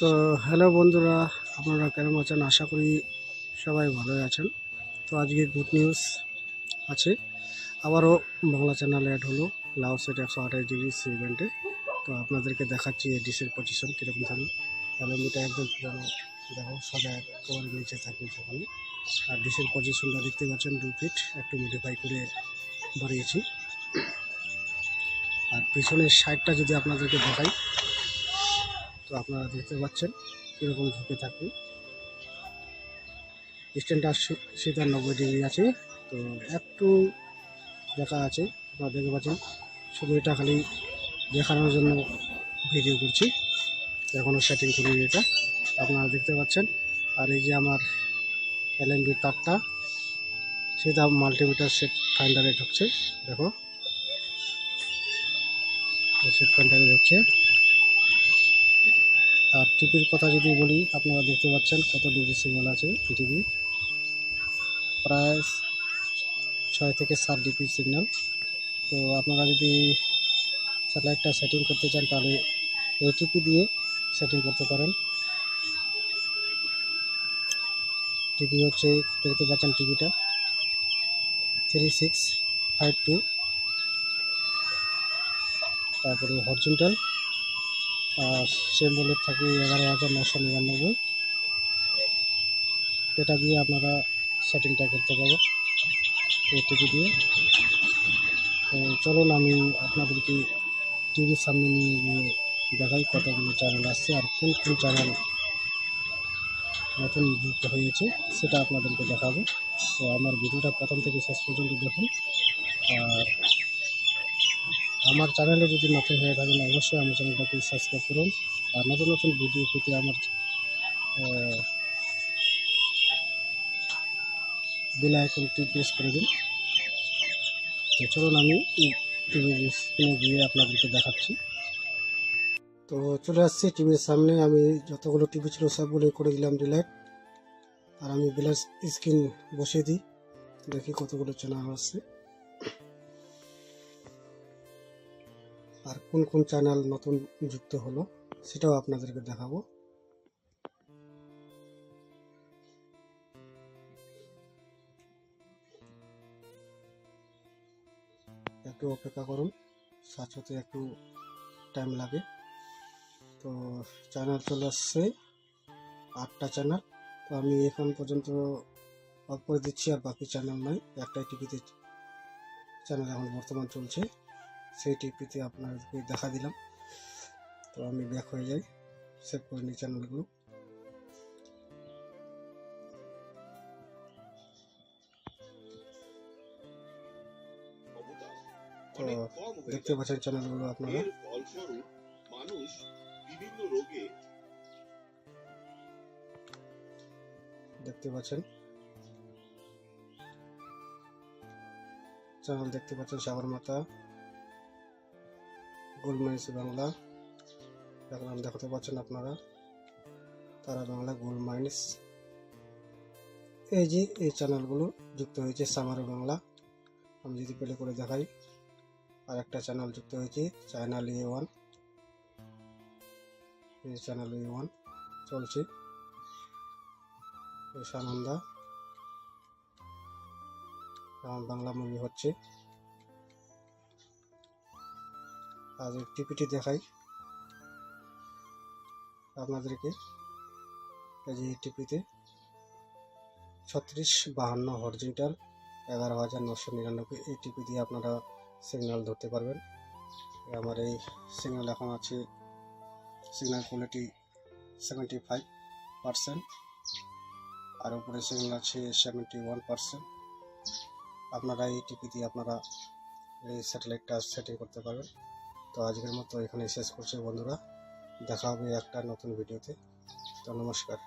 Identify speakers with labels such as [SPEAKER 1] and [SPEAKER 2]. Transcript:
[SPEAKER 1] তো হ্যালো বন্ধুরা, আপনারা কেমন আছেন? আশা করি সবাই ভালোই আছেন। তো আজকে গুড নিউজ আছে। আবারও বাংলা চ্যানেল অ্যাড হলো লাউ সেট একশো আঠাশ ডিগ্রি সি ইভেন্টে তো আপনাদেরকে দেখাচ্ছি এই ডিশের পজিশন কীরকম থাকে। অ্যালুমিটা একদম পুরোনো। দেখো সাদা একেবারে নিচে থাকে সেখানে। আর ডিশের পজিশনটা দেখতে পাচ্ছেন, দু ফিট একটু মডিফাই করে বাড়িয়েছি। আর পিছনের সাইডটা যদি আপনাদেরকে দেখাই তো আপনারা দেখতে পাচ্ছেন কীরকম ঝুঁকে থাকে। স্ট্যান্ডটা সেটা নব্বই ডিগ্রি আছে। তো একটু দেখা আছে আপনারা দেখতে পাচ্ছেন, শুধু এটা খালি দেখানোর জন্য ভিডিও করছি। এখনও সেটিং করিনি এটা। আপনারা দেখতে পাচ্ছেন, আর এই যে আমার এলএমবি তারটা, সেটা মাল্টিমিটার সেট ফাইন্ডারে ঢুকছে। দেখো, সেট ফাইন্ডারে ঢুকছে। আর টিভির কথা যদি বলি, আপনারা দেখতে পাচ্ছেন কত ডিগ্রি সিগন্যাল আছে টিভি প্রায় ছয় থেকে সাত ডিগ্রি সিগন্যাল। তো আপনারা যদি স্যাটেলাইটটা সেটিং করতে চান, তাহলে এটিপি দিয়ে সেটিং করতে পারেন। টিভি হচ্ছে, দেখতে পাচ্ছেন টিভিটা থ্রি সিক্স ফাইভ টু তারপরে হরজেন্টাল সিম্বলের থাকে এগারো হাজার নশো নিরানব্বই। এটা দিয়ে আপনারা সেটিংটা করতে পারবেন। ওটিপি দিয়ে। তো চলুন, আমি আপনাদেরকে টিভির সামনে নিয়ে গিয়ে দেখাই কতগুলো চ্যানেল আসছে আর কোন কোন চ্যানেল নতুন যুক্ত হয়েছে, সেটা আপনাদেরকে দেখাবো। তো আমার ভিডিওটা প্রথম থেকে শেষ পর্যন্ত দেখুন। আর আমার চ্যানেলে যদি নতুন হয়ে থাকেন, অবশ্যই আমার চ্যানেলটাকে সাবস্ক্রাইব করুন। আর নতুন নতুন ভিডিও পেতে আমার বেল আইকনটি প্রেস করে দিন। তো চলুন আমি টিভির স্ক্রিনে গিয়ে আপনাদেরকে দেখাচ্ছি। তো চলে আসছি টিভির সামনে। আমি যতগুলো টিভি ছিল, সবগুলোই করে দিলাম ডিলাইট আর আমি ব্লাস স্ক্রিন বসিয়ে দিই। দেখি কতগুলো চ্যানেল আসছে আর কোন কোন চ্যানেল নতুন যুক্ত হলো, সেটাও আপনাদেরকে দেখাবো। একটু অপেক্ষা করুন, সার্চ হতে একটু টাইম লাগে। তো চ্যানেল চলে আসছে, আটটা চ্যানেল তো আমি এখন পর্যন্ত অফ করে দিচ্ছি, আর বাকি চ্যানেল নয় একটাই টিভিতে চ্যানেল এখন বর্তমান চলছে। সেই টিপিতে আপনাদেরকে দেখা দিলাম। তো আমি ব্যাক হয়ে যাই। সেভ করে নিই চ্যানেলগুলো তো দেখতে পাচ্ছেন চ্যানেলগুলো আপনারা।
[SPEAKER 2] মানুষ বিভিন্ন রোগে
[SPEAKER 1] দেখতে পাচ্ছেন। চ্যানেল দেখতে পাচ্ছেন সাগরমাতা। গোলমাইস বাংলা। এখন দেখাতে পাচ্ছেন আপনারা। তারা বাংলা মাইন্স। এই যে, এই চ্যানেলগুলো যুক্ত হয়েছে সামার বাংলা। আমি যদি প্লে করে দেখাই আর একটা চ্যানেল যুক্ত হয়েছে চ্যানেল এ ওয়ান। এই চ্যানেল এ ওয়ান চলছে। সানন্দা। বাংলা মুভি হচ্ছে। আজ টিপিটি দেখাই। আপনাদেরকে এই যে টিপিতে ছত্রিশ বাহান্ন হরজিটাল এগারো হাজার নশো নিরানব্বই, এই টিপি দিয়ে আপনারা সিগন্যাল ধরতে পারবেন। আমার এই সিগন্যাল এখন আছে signal quality seventy five percent আর উপরে সিগন্যাল আছে সেভেন্টি ওয়ান পারসেন্ট আপনারা এই টিপি দিয়ে আপনারা এই স্যাটেলাইটটা সেটিং করতে পারবেন। তো আজকের মতো এখানে শেষ করছি বন্ধুরা। দেখা হবে একটা নতুন ভিডিওতে। তো নমস্কার।